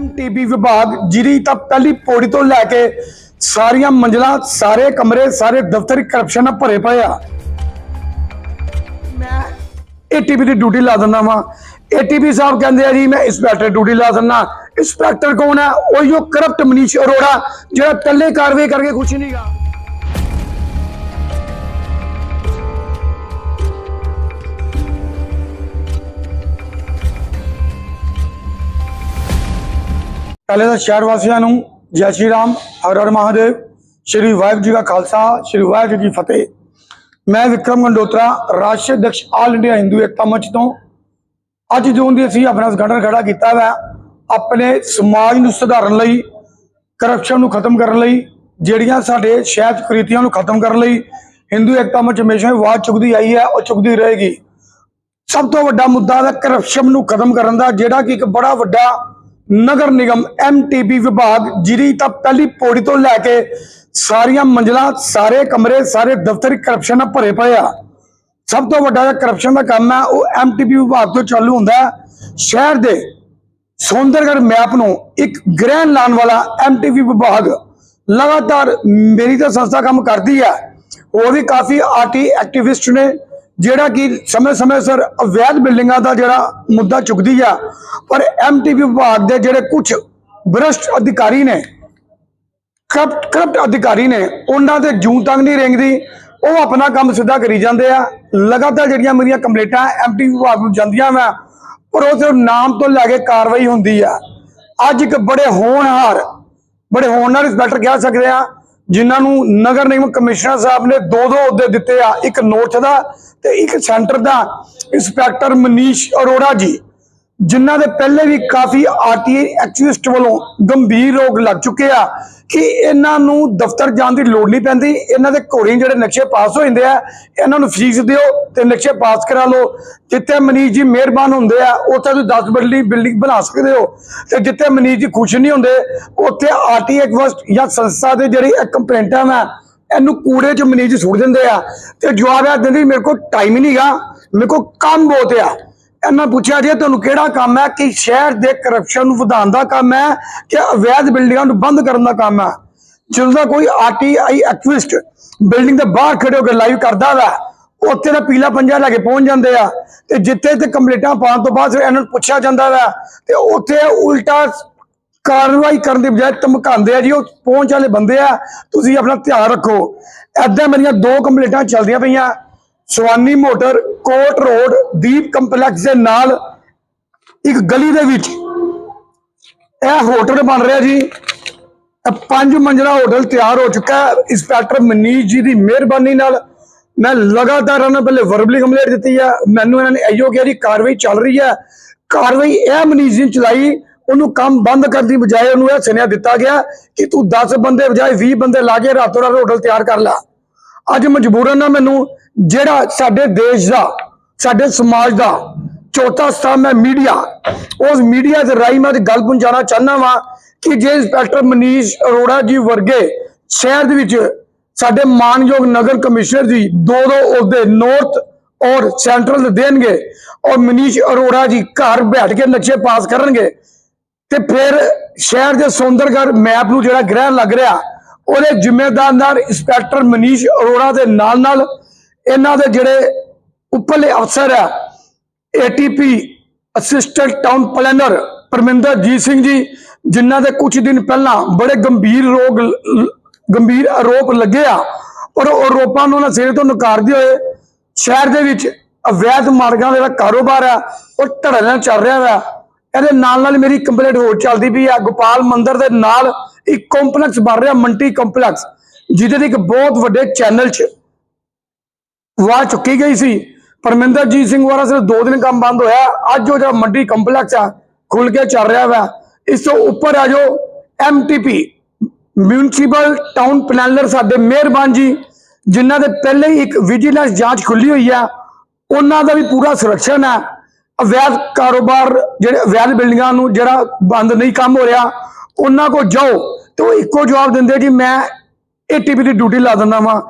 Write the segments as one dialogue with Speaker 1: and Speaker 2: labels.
Speaker 1: ਐਮਟੀਬੀ ਵਿਭਾਗ ਜਿਹੜੀ ਤਾਂ ਪਹਿਲੀ ਪੌੜੀ ਤੋਂ ਲੈ ਕੇ ਸਾਰੀਆਂ ਮੰਜ਼ਲਾਂ ਸਾਰੇ ਕਮਰੇ ਸਾਰੇ ਦਫ਼ਤਰ ਕਰਪਸ਼ਨ ਨਾਲ ਭਰੇ ਪਏ ਆ। ਮੈਂ ਏਟੀਪੀ ਦੀ ਡਿਊਟੀ ਲਾ ਦਿੰਦਾ ਵਾਂ। ਏਟੀਪੀ ਸਾਹਿਬ ਕਹਿੰਦੇ ਆ ਜੀ ਮੈਂ ਇੰਸਪੈਕਟਰ ਡਿਊਟੀ ਲਾ ਦਿੰਦਾ। ਇੰਸਪੈਕਟਰ ਕੌਣ ਹੈ ਉਹ ਜੋ ਕਰਪਟ ਮਨੀਸ਼ ਅਰੋੜਾ ਜਿਹੜਾ ਕੱਲੇ ਕਾਰਵਾਈ ਕਰਕੇ ਕੁਛ ਨਹੀਂਗਾ ਪਹਿਲੇ ਤਾਂ ਸ਼ਹਿਰ ਵਾਸੀਆਂ ਨੂੰ ਜੈ ਸ਼੍ਰੀ ਰਾਮ, ਹਰ ਹਰ ਮਹਾਦੇਵ, ਸ਼੍ਰੀ ਵਾਹਿਗੁਰੂ ਜੀ ਕਾ ਖਾਲਸਾ, ਸ਼੍ਰੀ ਵਾਹਿਗੁਰੂ ਜੀ ਕੀ ਫਤਿਹ। ਮੈਂ ਵਿਕਰਮ ਗੰਡੋਤਰਾ, ਰਾਸ਼ਟਰੀ ਅਧਿਕਸ਼ ਆਲ ਇੰਡੀਆ ਹਿੰਦੂ ਏਕਤਾ ਮੰਚ ਤੋਂ। ਅੱਜ ਜੋ ਦੀ ਅਸੀਂ ਆਪਣਾ ਸੰਗਠਨ ਖੜਾ ਕੀਤਾ ਹੈ ਆਪਣੇ ਸਮਾਜ ਨੂੰ ਸੁਧਾਰਨ ਲਈ ਕਰਪਸ਼ਨ ਨੂੰ ਖਤਮ ਕਰਨ ਲਈ, ਜਿਹੜੀਆਂ ਸਾਡੇ ਸ਼ਹਿਰ ਚ ਕੁਰੀਤੀਆਂ ਨੂੰ ਖਤਮ ਕਰਨ ਲਈ ਹਿੰਦੂ ਏਕਤਾ ਮੰਚ ਹਮੇਸ਼ਾ ਹੀ ਆਵਾਜ਼ ਚੁੱਕਦੀ ਆਈ ਹੈ, ਉਹ ਚੁੱਕਦੀ ਰਹੇਗੀ। ਸਭ ਤੋਂ ਵੱਡਾ ਮੁੱਦਾ ਹੈ ਕਰਪਸ਼ਨ ਨੂੰ ਖਤਮ ਕਰਨ ਦਾ, ਜਿਹੜਾ ਕਿ ਇੱਕ ਬੜਾ ਵੱਡਾ ਨਗਰ ਨਿਗਮ ਐਮਟੀਬੀ ਵਿਭਾਗ, ਜਿਹੜੀ ਤਾਂ ਪਹਿਲੀ ਪੌੜੀ ਤੋਂ ਲੈ ਕੇ ਸਾਰੀਆਂ ਮੰਜ਼ਲਾਂ, ਸਾਰੇ ਕਮਰੇ, ਸਾਰੇ ਦਫ਼ਤਰ ਕਰਪਸ਼ਨ ਨਾਲ ਭਰੇ ਪਏ ਆ। ਸਭ ਤੋਂ ਵੱਡਾ ਜਿਹੜਾ ਕਰਪਸ਼ਨ ਦਾ ਕੰਮ ਹੈ, ਉਹ ਐਮਟੀਬੀ ਵਿਭਾਗ ਤੋਂ ਚਾਲੂ ਹੁੰਦਾ ਸ਼ਹਿਰ ਦੇ ਸੌਂਦਰਗੜ ਮੈਪ ਨੂੰ ਇੱਕ ਗ੍ਰਹਿਣ ਲਾਉਣ ਵਾਲਾ ਐਮਟੀਬੀ ਵਿਭਾਗ ਲਗਾਤਾਰ ਮੇਰੀ ਤਾਂ ਸੰਸਥਾ ਕੰਮ ਕਰਦੀ ਹੈ। ਹੋਰ ਵੀ ਕਾਫੀ ਆਰਟੀ ਐਕਟਿਵਿਸਟ ਨੇ ਜਿਹੜਾ ਕਿ ਸਮੇਂ-ਸਮੇਂ ਸਿਰ ਅਵੈਧ ਬਿਲਡਿੰਗਾਂ ਦਾ ਜਿਹੜਾ ਮੁੱਦਾ ਚੁੱਕਦੀ ਆ, ਪਰ ਐਮਟੀਬੀ ਵਿਭਾਗ ਦੇ ਜਿਹੜੇ ਕੁਝ ਭ੍ਰਸ਼ਟ ਅਧਿਕਾਰੀ ਨੇ, ਕਰਪਟ ਕਰਪਟ ਅਧਿਕਾਰੀ ਨੇ, ਉਹਨਾਂ ਦੇ ਜੂੰ ਤੰਗ ਨਹੀਂ ਰਿੰਗਦੀ, ਉਹ ਆਪਣਾ ਕੰਮ ਸਿੱਧਾ ਕਰੀ ਜਾਂਦੇ ਆ। ਲਗਾਤਾਰ ਜਿਹੜੀਆਂ ਮੇਰੀਆਂ ਕੰਪਲੇਂਟਾਂ ਐਮਟੀ ਵਿਭਾਗ ਨੂੰ ਜਾਂਦੀਆਂ ਵਾ, ਪਰ ਉਹ ਸਿਰਫ ਨਾਮ ਤੋਂ ਲੈ ਕੇ ਕਾਰਵਾਈ ਹੁੰਦੀ ਆ। ਅੱਜ ਇੱਕ ਬੜੇ ਹੋਣਹਾਰ ਬੜੇ ਹੋਣਹਾਰ ਇੰਸਪੈਕਟਰ ਕਹਿ ਸਕਦੇ ਆ ਜਿਨ੍ਹਾਂ ਨੂੰ ਨਗਰ ਨਿਗਮ ਕਮਿਸ਼ਨਰ ਸਾਹਿਬ ਨੇ ਦੋ ਦੋ ਅਹੁਦੇ ਦਿੱਤੇ ਆ, ਇੱਕ ਨੋਰਥ ਦਾ ਤੇ ਇੱਕ ਸੈਂਟਰ ਦਾ। ਇੰਸਪੈਕਟਰ ਮਨੀਸ਼ ਅਰੋੜਾ ਜੀ। ਜਿਨ੍ਹਾਂ ਦੇ ਪਹਿਲੇ ਵੀ ਕਾਫੀ ਆਰਟੀਆਈ ਐਕਟਿਵਿਸਟ ਵੱਲੋਂ ਗੰਭੀਰ ਰੋਗ ਲੱਗ ਚੁੱਕੇ ਆ ਕਿ ਇਹਨਾਂ ਨੂੰ ਦਫ਼ਤਰ ਜਾਣ ਦੀ ਲੋੜ ਨਹੀਂ ਪੈਂਦੀ, ਇਹਨਾਂ ਦੇ ਘੋੜੇ ਜਿਹੜੇ ਨਕਸ਼ੇ ਪਾਸ ਹੋ ਜਾਂਦੇ ਆ, ਇਹਨਾਂ ਨੂੰ ਫੀਸ ਦਿਓ ਤੇ ਨਕਸ਼ੇ ਪਾਸ ਕਰਾ ਲਓ। ਜਿੱਥੇ ਮਨੀਸ਼ ਜੀ ਮਿਹਰਬਾਨ ਹੁੰਦੇ ਆ, ਉੱਥੇ ਤੁਸੀਂ 10 ਬਿਲਡਿੰਗ ਬਿਲਡਿੰਗ ਬਣਾ ਸਕਦੇ ਹੋ। ਤੇ ਜਿੱਥੇ ਮਨੀਸ਼ ਜੀ ਖੁਸ਼ ਨਹੀਂ ਹੁੰਦੇ, ਉੱਥੇ ਆਰਟੀਆਈ ਐਕਟਿਵਿਸਟ ਜਾਂ ਸੰਸਥਾ ਦੇ ਜਿਹੜੇ ਇਹ ਕੰਪਲੇਂਟਾਂ ਵਾ, ਇਹਨੂੰ ਕੂੜੇ 'ਚ ਮਨੀਸ਼ ਸੁੱਟ ਦਿੰਦੇ ਆ। ਤੇ ਜਵਾਬ ਆ ਦਿੰਦੇ ਮੇਰੇ ਕੋਲ ਟਾਈਮ ਹੀ ਨਹੀਂਗਾ ਮੇਰੇ ਕੋਲ ਕੰਮ ਬਹੁਤ ਆ। ਇਹਨਾਂ ਪੁੱਛਿਆ ਜੇ ਤੁਹਾਨੂੰ ਕਿਹੜਾ ਕੰਮ ਹੈ? ਕਿ ਸ਼ਹਿਰ ਦੇ ਕਰਪਸ਼ਨ ਨੂੰ ਵਧਾਉਣ ਦਾ ਕੰਮ ਹੈ ਕਿ ਅਵੈਧ ਬਿਲਡਿੰਗਾਂ ਨੂੰ ਬੰਦ ਕਰਨ ਦਾ ਕੰਮ ਹੈ? ਜਦੋਂ ਦਾ ਕੋਈ ਆਰਟੀਆਈ ਐਕਟਿਵਿਸਟ ਬਿਲਡਿੰਗ ਦੇ ਬਾਹਰ ਖੜੇ ਹੋ ਕੇ ਲਾਈਵ ਕਰਦਾ ਵਾ, ਉੱਥੇ ਦਾ ਪੀਲਾ ਪੰਜਾ ਲੈ ਕੇ ਪਹੁੰਚ ਜਾਂਦੇ ਆ। ਤੇ ਜਿੱਥੇ ਤੇ ਕੰਪਲੀਟਾਂ ਪਾਉਣ ਤੋਂ ਬਾਅਦ ਫਿਰ ਇਹਨਾਂ ਨੂੰ ਪੁੱਛਿਆ ਜਾਂਦਾ ਵਾ, ਤੇ ਉੱਥੇ ਉਲਟਾ ਕਾਰਵਾਈ ਕਰਨ ਦੀ ਬਜਾਏ ਧਮਕਾਉਂਦੇ ਆ ਜੀ, ਉਹ ਪਹੁੰਚ ਵਾਲੇ ਬੰਦੇ ਆ, ਤੁਸੀਂ ਆਪਣਾ ਧਿਆਨ ਰੱਖੋ। ਐਦਾਂ ਮੇਰੀਆਂ ਦੋ ਕੰਪਲੀਟਾਂ ਚੱਲਦੀਆਂ ਪਈਆਂ। Swani motor Kot road Deep complex ਦੇ ਨਾਲ ਇੱਕ ਗਲੀ ਦੇ ਵਿੱਚ। ਇਹ ਹੋਟਲ ਬਣ ਰਿਹਾ ਜੀ। ਇਹ ਪੰਜ ਮੰਜ਼ਲਾ ਹੋਟਲ ਤਿਆਰ ਹੋ ਚੁੱਕਾ ਹੈ। ਇੰਸਪੈਕਟਰ ਮਨੀਸ਼ ਜੀ ਦੀ ਮਿਹਰਬਾਨੀ ਨਾਲ ਮੈਂ ਲਗਾਤਾਰ ਇਹਨਾਂ ਪਹਿਲੇ ਵਰਬਲੀ ਕੰਪਲੇਂਟ ਦਿੱਤੀ ਆ ਮੈਨੂੰ ਇਹਨਾਂ ਨੇ ਇਹੋ ਕਿਹਾ ਜੀ, ਕਾਰਵਾਈ ਚੱਲ ਰਹੀ ਹੈ। ਕਾਰਵਾਈ ਇਹ ਮਨੀਸ਼ ਜੀ ਨੇ ਚਲਾਈ। ਉਹਨੂੰ ਕੰਮ ਬੰਦ ਕਰਨ ਦੀ ਬਜਾਏ ਉਹਨੂੰ ਇਹ ਸੁਨੇਹਾ ਦਿੱਤਾ ਗਿਆ ਕਿ ਤੂੰ 10 ਬੰਦੇ ਬਜਾਏ 20 ਬੰਦੇ ਲਾ ਕੇ ਰਾਤੋਂ ਰਾਤ ਹੋਟਲ ਤਿਆਰ ਕਰ ਲੈ। ਅੱਜ ਮਜਬੂਰਨ ਨਾ ਮੈਨੂੰ, ਜਿਹੜਾ ਸਾਡੇ ਦੇਸ਼ ਦਾ, ਸਾਡੇ ਸਮਾਜ ਦਾ ਚੌਥਾ ਸਤੰਭ ਹੈ ਮੀਡੀਆ, ਉਸ ਮੀਡੀਆ ਦੇ ਰਾਹੀਂ ਮੈਂ ਗੱਲ ਪਹੁੰਚਾਉਣਾ ਚਾਹੁੰਦਾ ਵਾਂ ਕਿ ਜੇ ਇੰਸਪੈਕਟਰ ਮਨੀਸ਼ ਅਰੋੜਾ ਜੀ ਵਰਗੇ ਸ਼ਹਿਰ ਦੇ ਵਿੱਚ ਸਾਡੇ ਮਾਨਯੋਗ ਨਗਰ ਕਮਿਸ਼ਨਰ ਜੀ ਦੋ ਦੋ ਅਹੁਦੇ ਨਾਰਥ ਔਰ ਸੈਂਟਰਲ ਦੇਣਗੇ ਔਰ ਮਨੀਸ਼ ਅਰੋੜਾ ਜੀ ਘਰ ਬੈਠ ਕੇ ਨਕਸ਼ੇ ਪਾਸ ਕਰਨਗੇ, ਤੇ ਫਿਰ ਸ਼ਹਿਰ ਦੇ ਸੌਂਦਰਗੜ ਮੈਪ ਨੂੰ ਜਿਹੜਾ ਗ੍ਰਹਿਣ ਲੱਗ ਰਿਹਾ ਉਹਦੇ ਜ਼ਿੰਮੇਦਾਰ ਇੰਸਪੈਕਟਰ ਮਨੀਸ਼ ਅਰੋੜਾ ਦੇ ਨਾਲ ਨਾਲ ਇਹਨਾਂ ਦੇ ਜਿਹੜੇ ਉੱਪਰਲੇ ਅਫਸਰ ਆ ATP assistant town planner Parminderjit Singh ji, ਜਿਨ੍ਹਾਂ ਦੇ ਕੁਝ ਦਿਨ ਪਹਿਲਾਂ ਬੜੇ ਗੰਭੀਰ ਰੋਗ ਗੰਭੀਰ ਆਰੋਪ ਲੱਗੇ ਆ ਪਰ ਉਹ ਆਰੋਪਾਂ ਨੂੰ ਉਹਨਾਂ ਸਿਰੇ ਤੋਂ ਨਕਾਰਦੇ ਹੋਏ ਸ਼ਹਿਰ ਦੇ ਵਿੱਚ ਅਵੈਧ ਮਾਰਗਾਂ ਦਾ ਜਿਹੜਾ ਕਾਰੋਬਾਰ ਆ ਉਹ ਧੜੇ ਚੱਲ ਰਿਹਾ ਵਾ। ਇਹਦੇ ਨਾਲ ਨਾਲ ਮੇਰੀ ਕੰਪਲੇਂਟ ਹੋਰ ਚੱਲਦੀ ਪਈ ਆ, ਗੋਪਾਲ ਮੰਦਿਰ ਦੇ ਨਾਲ ਇੱਕ ਕੰਪਲੈਕਸ ਬਣ ਰਿਹਾ, ਮੰਟੀ ਕੰਪਲੈਕਸ ਜਿਹਦੇ ਤੇ ਇੱਕ ਬਹੁਤ ਵੱਡੇ ਚੈਨਲ 'ਚ ਵਾਹ ਚੁੱਕੀ ਗਈ ਸੀ। ਪਰਮਿੰਦਰਜੀਤ ਸਿੰਘ ਵਾਲਾ ਸਿਰਫ ਦੋ ਦਿਨ ਕੰਮ ਬੰਦ ਹੋਇਆ। ਅੱਜ ਉਹ ਜਿਹੜਾ ਮੰਡੀ ਕੰਪਲੈਕਸ ਆ ਖੁੱਲ ਕੇ ਚੱਲ ਰਿਹਾ ਵਾ। ਇਸ ਤੋਂ ਉੱਪਰ ਆ ਜੋ ਐਮਟੀਪੀ ਮਿਊਨਿਸਪਲ ਟਾਊਨ ਪਲੈਨਰ ਸਾਡੇ ਮਿਹਰਬਾਨ ਜੀ, ਜਿਨ੍ਹਾਂ ਦੇ ਪਹਿਲੇ ਹੀ ਇੱਕ ਵਿਜੀਲੈਂਸ ਜਾਂਚ ਖੁੱਲੀ ਹੋਈ ਆ। ਉਹਨਾਂ ਦਾ ਵੀ ਪੂਰਾ ਸੁਰੱਖਿਅਨ ਹੈ। ਅਵੈਧ ਕਾਰੋਬਾਰ, ਜਿਹੜੇ ਅਵੈਧ ਬਿਲਡਿੰਗਾਂ ਨੂੰ ਜਿਹੜਾ ਬੰਦ ਨਹੀਂ ਕੰਮ ਹੋ ਰਿਹਾ ਉਹਨਾਂ ਕੋ ਜਾਓ ਤੇ ਉਹ ਇੱਕੋ ਜਵਾਬ ਦਿੰਦੇ ਜੀ ਮੈਂ ਏਟੀਪੀ ਦੀ ਡਿਊਟੀ ਲਾ ਦਿੰਦਾ ਵਾਂ।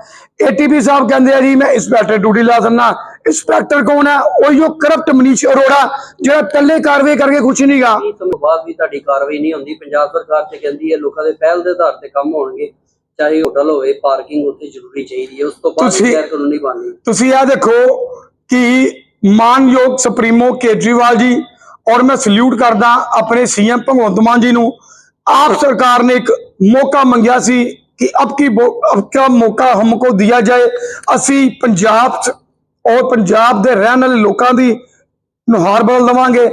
Speaker 1: ਏਟੀਪੀ ਸਾਹਿਬ ਕਹਿੰਦੇ ਆ ਜੀ ਮੈਂ ਇੰਸਪੈਕਟਰ ਡਿਊਟੀ ਲਾ ਦਿੰਦਾ। ਇੰਸਪੈਕਟਰ ਕੌਣ ਹੈ ਉਹੀ ਉਹ ਕਰਪਟ ਮਨੀਸ਼ ਅਰੋੜਾ ਜਿਹੜਾ ਪਹਿਲੇ ਕਾਰਵਾਈ ਕਰਕੇ ਕੁਛ ਨਹੀਂਗਾ
Speaker 2: ਇਸ ਤੋਂ ਬਾਅਦ ਵੀ ਤੁਹਾਡੀ ਕਾਰਵਾਈ ਨਹੀਂ ਹੁੰਦੀ। ਪੰਜਾਬ ਸਰਕਾਰ ਤੇ ਕਹਿੰਦੀ ਹੈ ਲੋਕਾਂ ਦੇ ਪਹਿਲ ਦੇ ਆਧਾਰ ਤੇ ਕੰਮ ਹੋਣਗੇ। ਚਾਹੇ ਹੋਟਲ ਹੋਵੇ ਪਾਰਕਿੰਗ ਉੱਥੇ ਜ਼ਰੂਰੀ ਚਾਹੀਦੀ ਹੈ। ਉਸ ਤੋਂ ਬਾਅਦ
Speaker 1: ਤੁਸੀਂ-
Speaker 2: ਗੈਰ ਕਾਨੂੰਨੀ ਬਣਨੀ।
Speaker 1: ਤੁਸੀਂ ਇਹ ਦੇਖੋ ਕਿ ਮਾਨਯੋਗ ਸੁਪਰੀਮੋ ਕੇਜਰੀਵਾਲ ਜੀ ਔਰ ਮੈਂ ਸਲੂਟ ਕਰਦਾ ਆਪਣੇ ਸੀਐਮ ਭਗਵੰਤ ਮਾਨ ਜੀ ਨੂੰ ਆਪ ਸਰਕਾਰ ਨੇ ਇੱਕ ਮੌਕਾ ਮੰਗਿਆ ਸੀ ਕਿ ਅਬ ਕੀ ਮੌਕਾ ਹਮਕੋ ਦਿया ਜਾਏ। ਅਸੀਂ ਪੰਜਾਬ ਔਰ ਪੰਜਾਬ ਦੇ ਰਹਿਣ ਵਾਲੇ ਲੋਕਾਂ ਦੀ ਨੁਹਾਰ ਬਦਲ ਦਵਾਂਗੇ।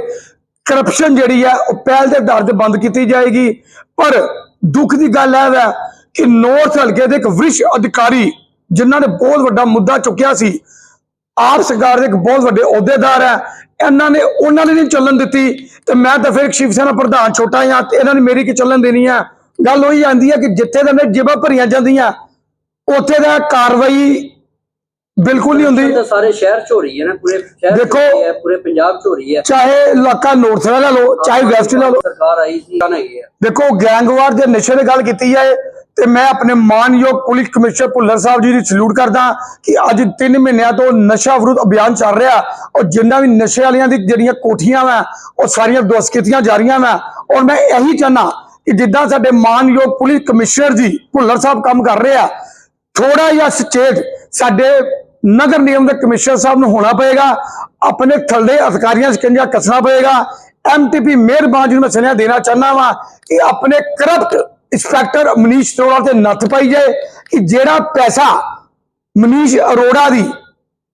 Speaker 1: ਕਰਪਸ਼ਨ ਜਿਹੜੀ ਹੈ, ਉਹ ਪਹਿਲ ਦੇ ਆਧਾਰ ਤੇ ਬੰਦ ਕੀਤੀ ਜਾਏਗੀ। ਪਰ ਦੁੱਖ ਦੀ ਗੱਲ ਇਹ ਹੈ ਕਿ ਨੌਰਥ ਹਲਕੇ ਦੇ ਇੱਕ ਵਿਸ਼ ਅਧਿਕਾਰੀ, ਜਿਨ੍ਹਾਂ ਨੇ ਬਹੁਤ ਵੱਡਾ ਮੁੱਦਾ ਚੁੱਕਿਆ ਸੀ, ਆਪ ਸਰਕਾਰ ਦੇ ਇੱਕ ਬਹੁਤ ਵੱਡੇ ਅਹੁਦੇਦਾਰ ਹੈ। ਇਹਨਾਂ ਨੇ ਉਹਨਾਂ ਨੇ ਨਹੀਂ ਚੱਲਣ ਦਿੱਤੀ। ਤੇ ਮੈਂ ਤਾਂ ਫਿਰ ਸ਼ਿਵ ਸੈਨਾ ਪ੍ਰਧਾਨ ਛੋਟਾ ਹਾਂ ਤੇ ਇਹਨਾਂ ਨੇ ਮੇਰੀ ਕੀ ਚੱਲਣ ਦੇਣੀ ਹੈ ਗੱਲ ਉਹੀ ਆਂਦੀ ਹੈ ਕਿ ਜਿੱਥੇ ਦੇ ਜੇਬਾਂ ਭਰੀਆਂ ਜਾਂਦੀਆਂ ਉੱਥੇ ਦਾ ਕਾਰਵਾਈ ਬਿਲਕੁਲ ਨਹੀਂ ਹੁੰਦੀ।
Speaker 2: ਤਾਂ ਸਾਰੇ ਸ਼ਹਿਰ ਚ ਹੋ ਰਹੀ ਹੈ ਨਾ ਪੂਰੇ ਸ਼ਹਿਰ
Speaker 1: ਦੇਖੋ-
Speaker 2: ਪੂਰੇ ਪੰਜਾਬ ਚ ਹੋ ਰਹੀ ਹੈ।
Speaker 1: ਚਾਹੇ ਇਲਾਕਾ ਨੌਰਥ ਲੈ ਲਓ ਚਾਹੇ ਵੈਸਟ ਦਾ ਲਓ।
Speaker 2: ਸਰਕਾਰ ਆਈ ਸੀ
Speaker 1: ਦੇਖੋ ਗੈਂਗਵਾਰ ਦੇ ਨਸ਼ੇ ਦੀ ਗੱਲ ਕੀਤੀ ਜਾਏ ਤੇ ਮੈਂ ਆਪਣੇ ਮਾਨਯੋਗ ਪੁਲਿਸ ਕਮਿਸ਼ਨਰ ਭੁੱਲਰ ਸਾਹਿਬ ਜੀ ਦੀ ਸਲੂਟ ਕਰਦਾ ਕਿ ਅੱਜ 3 ਮਹੀਨਿਆਂ ਤੋਂ ਨਸ਼ਾ ਵਿਰੁੱਧ ਅਭਿਆਨ ਚੱਲ ਰਿਹਾ ਔਰ ਜਿੰਨਾ ਵੀ ਨਸ਼ੇ ਵਾਲਿਆਂ ਦੀ ਜਿਹੜੀਆਂ ਕੋਠੀਆਂ ਵਾ, ਉਹ ਸਾਰੀਆਂ ਦੁਆਸ ਕੀਤੀਆਂ ਜਾ ਰਹੀਆਂ ਵਾ। ਔਰ ਮੈਂ ਇਹੀ ਚਾਹਨਾ ਕਿ ਜਿੱਦਾਂ ਸਾਡੇ ਮਾਨਯੋਗ ਪੁਲਿਸ ਕਮਿਸ਼ਨਰ ਜੀ ਭੁੱਲਰ ਸਾਹਿਬ ਕੰਮ ਕਰ ਰਹੇ ਆ ਥੋੜਾ ਜਿਹਾ ਸਚੇਤ ਸਾਡੇ ਨਗਰ ਨਿਗਮ ਦੇ ਕਮਿਸ਼ਨਰ ਸਾਹਿਬ ਨੂੰ ਹੋਣਾ ਪਏਗਾ, ਆਪਣੇ ਥੱਲੇ ਅਧਿਕਾਰੀਆਂ ਸਕੰਜਾ ਕੱਸਣਾ ਪਏਗਾ। ਐਮਟੀਪੀ ਮਿਹਰਬਾਨ ਜੀ ਨੂੰ ਮੈਂ ਸੁਨੇਹਾ ਦੇਣਾ ਚਾਹੁੰਦਾ ਵਾਂ ਕਿ ਆਪਣੇ ਕਰਪਟ ਇੰਸਪੈਕਟਰ ਮਨੀਸ਼ ਅਰੋੜਾ ਤੇ ਨੱਥ ਪਾਈ ਜਾਏ ਕਿ ਜਿਹੜਾ ਪੈਸਾ ਮਨੀਸ਼ ਅਰੋੜਾ ਦੀ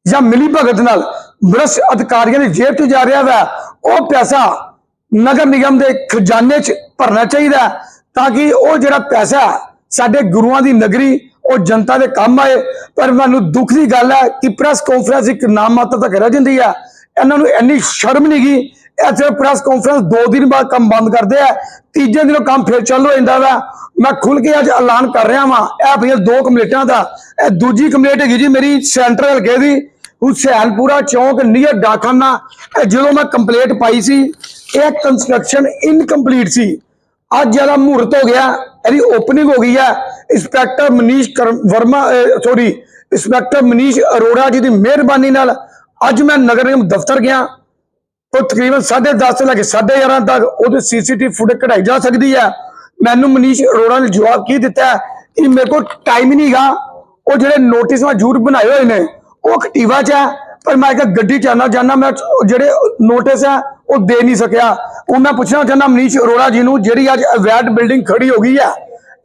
Speaker 1: ਜਾਂ ਮਿਲੀ ਭਗਤ ਨਾਲ ਬ੍ਰਸ਼ ਅਧਿਕਾਰੀਆਂ ਦੀ ਜੇਬ 'ਚ ਜਾ ਰਿਹਾ ਵਾ, ਉਹ ਪੈਸਾ ਨਗਰ ਨਿਗਮ ਦੇ ਖਜ਼ਾਨੇ 'ਚ ਭਰਨਾ ਚਾਹੀਦਾ ਤਾਂ ਕਿ ਉਹ ਜਿਹੜਾ ਪੈਸਾ ਸਾਡੇ ਗੁਰੂਆਂ ਦੀ ਨਗਰੀ, ਉਹ ਜਨਤਾ ਦੇ ਕੰਮ ਆਏ। ਪਰ ਮੈਨੂੰ ਦੁੱਖ ਦੀ ਗੱਲ ਹੈ ਕਿ ਪ੍ਰੈਸ ਕਾਨਫਰੰਸ ਇੱਕ ਨਾਮ ਮਾਤਰ ਤੱਕ ਰਹਿ ਜਾਂਦੀ ਹੈ। ਇਹਨਾਂ ਨੂੰ ਇੰਨੀ ਸ਼ਰਮ ਨਹੀਂ ਗਈ ਇੱਥੇ ਪ੍ਰੈਸ ਕਾਨਫਰੰਸ ਦੋ ਦਿਨ ਬਾਅਦ ਕੰਮ ਬੰਦ ਕਰਦੇ ਆ। ਤੀਜੇ ਦਿਨੋਂ ਕੰਮ ਫਿਰ ਚੱਲ ਹੋ ਜਾਂਦਾ ਵਾ ਮੈਂ ਖੁੱਲ ਕੇ ਅੱਜ ਐਲਾਨ ਕਰ ਰਿਹਾ ਵਾਂ। ਇਹ ਭਈਆ ਦੋ ਕੰਪਲੀਟਾਂ ਦਾ। ਇਹ ਦੂਜੀ ਕੰਪਲੀਟ ਹੈਗੀ ਜੀ ਮੇਰੀ ਸੈਂਟਰ ਹਲਕੇ ਦੀ। ਹੁਸੈਨਪੁਰਾ ਚੌਂਕ ਨੀਅਰ ਡਾਕਖਾਨਾ। ਇਹ ਜਦੋਂ ਮੈਂ ਕੰਪਲੀਟ ਪਾਈ ਸੀ, ਇਹ ਕੰਸਟਰਕਸ਼ਨ ਇਨਕੰਪਲੀਟ ਸੀ। ਅੱਜ ਜਿਹੜਾ ਮਹੂਰਤ ਹੋ ਗਿਆ। ਇਹਦੀ ਓਪਨਿੰਗ ਹੋ ਗਈ ਹੈ ਇੰਸਪੈਕਟਰ ਮਨੀਸ਼ ਕਰਮ- ਵਰਮਾ ਸੌਰੀ ਇੰਸਪੈਕਟਰ ਮਨੀਸ਼ ਅਰੋੜਾ ਜੀ ਦੀ ਮਿਹਰਬਾਨੀ ਨਾਲ ਅੱਜ ਮੈਂ ਨਗਰ ਨਿਗਮ ਦਫ਼ਤਰ ਗਿਆ, ਉਹ ਤਕਰੀਬਨ 10:30 ਤੋਂ ਲੈ ਕੇ 11:30 ਤੱਕ ਉਹਦੇ ਸੀਸੀਟੀਵੀ ਫੁਟੇਜ ਕਢਾਈ ਜਾ ਸਕਦੀ ਹੈ। ਮੈਨੂੰ ਮਨੀਸ਼ ਅਰੋੜਾ ਨੇ ਜਵਾਬ ਕੀ ਦਿੱਤਾ ਹੈ ਕਿ ਮੇਰੇ ਕੋਲ ਟਾਈਮ ਹੀ ਨਹੀਂਗਾ। ਉਹ ਜਿਹੜੇ ਨੋਟਿਸ ਮੈਂ ਜ਼ਰੂਰ ਬਣਾਏ ਹੋਏ ਨੇ, ਉਹ ਐਕਟਿਵਾ 'ਚ ਹੈ, ਪਰ ਮੈਂ ਕਿਹਾ ਗੱਡੀ 'ਚ ਚਾਹਨਾ ਜਾਨਾ ਮੈਂ ਜਿਹੜੇ ਨੋਟਿਸ ਹੈ, ਉਹ ਦੇ ਨਹੀਂ ਸਕਿਆ। ਉਹ ਮੈਂ ਪੁੱਛਣਾ ਚਾਹੁੰਦਾ ਮਨੀਸ਼ ਅਰੋੜਾ ਜੀ ਨੂੰ, ਜਿਹੜੀ ਅੱਜ ਅਵੈਟ ਬਿਲਡਿੰਗ ਖੜੀ ਹੋ ਗਈ ਹੈ,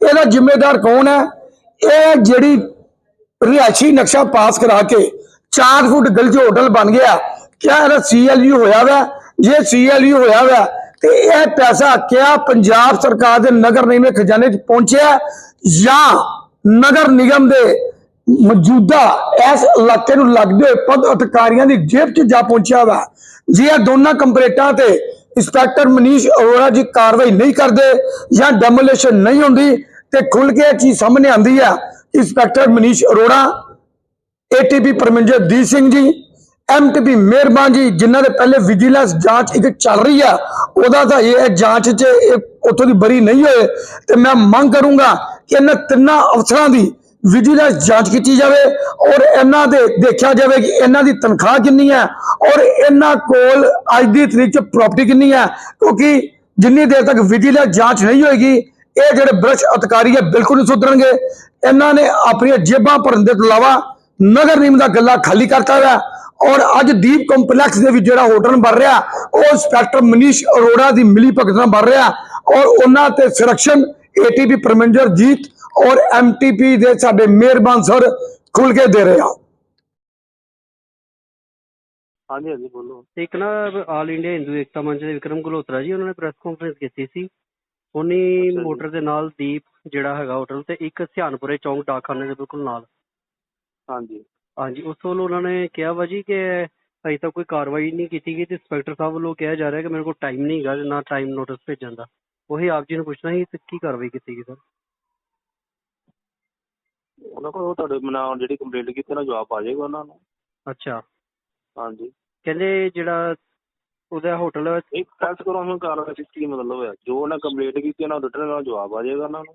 Speaker 1: ਇਹਦਾ ਜ਼ਿੰਮੇਦਾਰ ਕੌਣ ਹੈ? ਇਹ ਜਿਹੜੀ ਰਿਹਾਇਸ਼ੀ ਨਕਸ਼ਾ ਪਾਸ ਕਰਾ ਕੇ 4 ਫੁੱਟ ਗਲੀ ਹੋਟਲ ਬਣ ਗਿਆ। ਕਿਆ ਇਹਦਾ ਸੀਐਲਯੂ ਹੋਇਆ ਵਾ? ਜੇ ਸੀਐਲਯੂ ਹੋਇਆ ਵਾ, ਤੇ ਇਹ ਪੈਸਾ ਕਿਆ ਪੰਜਾਬ ਸਰਕਾਰ ਦੇ ਨਗਰ ਨਿਗਮ ਖਜ਼ਾਨੇ 'ਚ ਪਹੁੰਚਿਆ ਜਾਂ ਨਗਰ ਨਿਗਮ ਦੇ ਮੌਜੂਦਾ ਇਸ ਇਲਾਕੇ ਨੂੰ ਲੱਗਦੇ ਹੋਏ ਪਦ ਅਧਿਕਾਰੀਆਂ ਦੀ ਜੇਬ 'ਚ ਜਾ ਪਹੁੰਚਿਆ ਵਾ? ਜੇ ਇਹ ਦੋਨਾਂ ਕੰਪਲੇਟਾਂ ਤੇ ਇੰਸਪੈਕਟਰ ਮਨੀਸ਼ ਅਰੋੜਾ ਜੀ ਕਾਰਵਾਈ ਨਹੀਂ ਕਰਦੇ ਜਾਂ ਡੈਮੋਲੇਸ਼ਨ ਨਹੀਂ ਹੁੰਦੀ, ਤੇ ਖੁੱਲ ਕੇ ਇਹ ਚੀਜ਼ ਸਾਹਮਣੇ ਆਂਦੀ ਆ, inspector Manish Arora ATP Parminderdeep Singh ji MTP ਮਿਹਰਬਾਨ ਜੀ ਜਿਨ੍ਹਾਂ ਦੇ ਪਹਿਲੇ ਵਿਜੀਲੈਂਸ ਜਾਂਚ ਇੱਕ ਚੱਲ ਰਹੀ ਆ, ਉਹਦਾ ਤਾਂ ਇਹ ਜਾਂਚ 'ਚ ਇਹ ਉੱਥੋਂ ਦੀ ਬਰੀ ਨਹੀਂ ਹੋਏ। ਤੇ ਮੈਂ ਮੰਗ ਕਰੂੰਗਾ ਕਿ ਇਹਨਾਂ ਤਿੰਨਾਂ ਅਫਸਰਾਂ ਦੀ ਵਿਜੀਲੈਂਸ ਜਾਂਚ ਕੀਤੀ ਜਾਵੇ ਔਰ ਇਹਨਾਂ ਦੇ ਦੇਖਿਆ ਜਾਵੇ ਕਿ ਇਹਨਾਂ ਦੀ ਤਨਖਾਹ ਕਿੰਨੀ ਹੈ ਔਰ ਇਹਨਾਂ ਕੋਲ ਅੱਜ ਦੀ ਤਰੀਕ 'ਚ ਪ੍ਰਾਪਰਟੀ ਕਿੰਨੀ ਹੈ ਕਿਉਂਕਿ ਜਿੰਨੀ ਦੇਰ ਤੱਕ ਵਿਜੀਲੈਂਸ ਜਾਂਚ ਨਹੀਂ ਹੋਏਗੀ, ਇਹ ਜਿਹੜੇ ਬ੍ਰਸ਼ ਅਧਿਕਾਰੀ ਹੈ ਬਿਲਕੁਲ ਨਹੀਂ ਸੁਧਰਨਗੇ। ਇਹਨਾਂ ਨੇ ਆਪਣੀਆਂ ਜੇਬਾਂ ਭਰਨ ਦੇ ਤੋਂ ਇਲਾਵਾ ਨਗਰ ਨਿਗਮ ਦਾ ਗੱਲਾ ਖਾਲੀ ਕਰਤਾ ਹੈ ਔਰ ਅੱਜ ਦੀਪ ਕੰਪਲੈਕਸ ਦੇ ਵਿੱਚ ਜਿਹੜਾ ਹੋਟਲ ਬਣ ਰਿਹਾ ਉਹ ਇੰਸਪੈਕਟਰ ਮਨੀਸ਼ ਅਰੋੜਾ ਦੀ ਮਿਲੀ ਭਗਤ ਨਾਲ ਬਣ ਰਿਹਾ। ਔਰ ਉਹਨਾਂ ਤੇ ਸਿਰਕਸ਼ਨ ਏਟੀਪੀ ਪਰਮਿੰਦਰ ਜੀਤ ਔਰ ਐਮਟੀਪੀ ਦੇ ਸਾਡੇ ਮਿਹਰਬਾਨ ਸਰ ਖੁੱਲ ਕੇ ਦੇ ਰਹੇ ਆ।
Speaker 3: ਹਾਂਜੀ ਹਾਂਜੀ ਬੋਲੋ।
Speaker 4: ਇੱਕ ਨਾ ਆਲ ਇੰਡੀਆ ਹਿੰਦੂ ਏਕਤਾ ਮੰਚ ਦੇ ਵਿਕਰਮ ਗਲੋਤਰਾ ਜੀ ਉਹਨਾਂ ਨੇ ਪ੍ਰੈਸ ਕਾਨਫਰੰਸ ਕੀਤੀ ਸੀ। ਉਹਨੇ। ਮੋਟਰ ਦੇ ਨਾਲ ਦੀਪ ਜਿਹੜਾ ਹੈਗਾ ਹੋਟਲ ਤੇ ਇੱਕ ਸਿਆਨਪੁਰੇ ਚੌਂਕ ਡਾਕਖਾਨੇ ਦੇ ਬਿਲਕੁਲ ਨਾਲ।
Speaker 3: ਹਾਂਜੀ।
Speaker 4: ਹਾਂਜੀ ਉਸ ਵੱਲੋਂ ਉਹਨਾਂ ਨੇ ਕਿਹਾ ਵਾ ਜੀ ਕਿ ਅਜੇ ਤੱਕ ਕੋਈ ਕਾਰਵਾਈ ਨਹੀਂ ਕੀਤੀ ਗਈ ਤੇ ਇੰਸਪੈਕਟਰ ਸਾਹਿਬ ਵੱਲੋਂ ਕਿਹਾ ਜਾ ਰਿਹਾ ਕਿ ਮੇਰੇ ਕੋਲ ਟਾਈਮ ਨਹੀਂ ਹੈਗਾ ਨਾ ਟਾਈਮ ਨੋਟਿਸ ਭੇਜਣ ਦਾ। ਉਹੀ ਆਪ ਜੀ ਨੂੰ ਪੁੱਛਣਾ ਸੀ ਤੇ ਕੀ ਕਾਰਵਾਈ ਕੀਤੀ ਗਈ ਸਰ?
Speaker 3: ਉਹਨਾਂ ਕੋਲ ਉਹ ਤੁਹਾਡੇ ਮਨਾ ਜਿਹੜੀ ਕੰਪਲੇਂਟ ਕੀਤੀ ਨਾ ਜਵਾਬ ਆ ਜਾਏਗਾ ਉਹਨਾਂ ਨੂੰ।
Speaker 4: ਅੱਛਾ।
Speaker 3: ਹਾਂਜੀ।
Speaker 4: ਕਹਿੰਦੇ ਜਿਹੜਾ ਉਹਦਾ ਹੋਟਲ
Speaker 3: ਇੱਕ ਪ੍ਰੈਸ ਕਰੋ ਹੁਣ ਕਾਰਵਾਈ ਕੀ ਮਤਲਬ ਹੈ ਜੋ ਉਹਨਾਂ ਕੰਪਲੇਂਟ ਕੀਤੀ ਉਹਨਾਂ ਰਿਟਰਨ ਨਾਲ ਜਵਾਬ ਆ ਜਾਏਗਾ ਉਹਨਾਂ ਨੂੰ।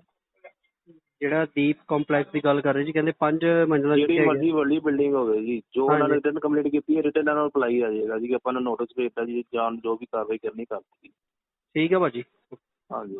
Speaker 4: ਜਿਹੜਾ ਦੀਪ ਕੰਪਲੈਕਸ ਦੀ ਗੱਲ ਕਰ ਰਹੇ ਜੀ ਕਹਿੰਦੇ ਪੰਜ ਮੰਜ਼ਿਲਾ
Speaker 3: ਜਿਹੜੀ ਮਰਜ਼ੀ ਵੱਡੀ ਬਿਲਡਿੰਗ ਹੋਵੇ ਜੀ ਜੋ ਉਹਨਾਂ। ਨੇ ਰਿਟਰਨ ਕੰਪਲੀਟ ਕੀਤੀ ਹੈ ਰਿਟਰਨ ਨਾਲ ਅਪਲਾਈ ਆ ਜਾਏਗਾ ਜੀ ਕਿ ਆਪਾਂ ਨੂੰ ਨੋਟਿਸ ਭੇਜਤਾ ਜੀ ਜਾਂ ਜੋ ਵੀ ਕਾਰਵਾਈ ਕਰਨੀ ਕਰ ਦਿੱਤੀ
Speaker 4: ਠੀਕ ਹੈ ਭਾਜੀ।
Speaker 3: ਹਾਂਜੀ।